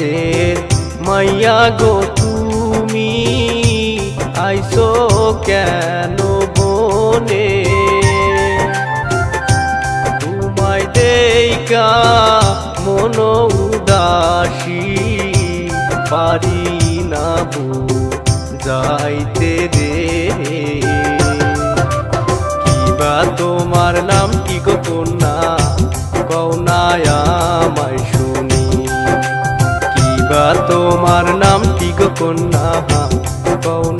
গঞ্জের মাইয়া গো তুমি আইসো কেন বনে? তোমায় দেইকা মন উদাসী, পারি না যাইতে রে কিবা তোমার নাম কি গো কন্যা? কৌনায় তোমার নাম কি গো কন্যা? কৌনায়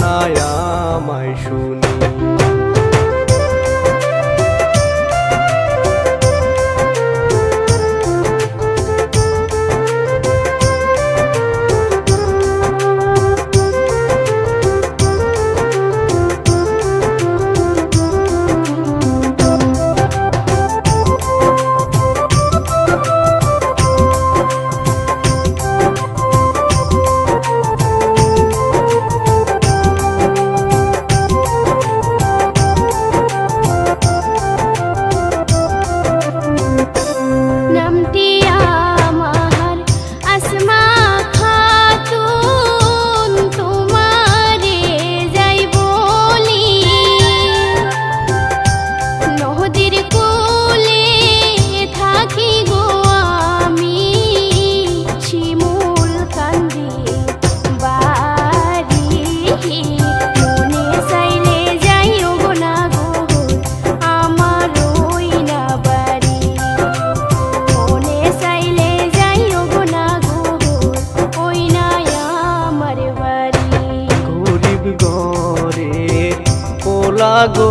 গো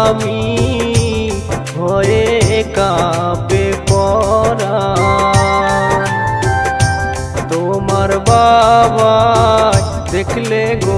আমি হয়ে কাপে পরা তোমার বাবা দেখলে গো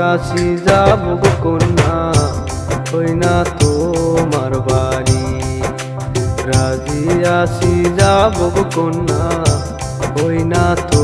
আসি যাব কন্যা ওই না তোমার বাড়ি। রাজি আসি যাব কন্যা ওই না তো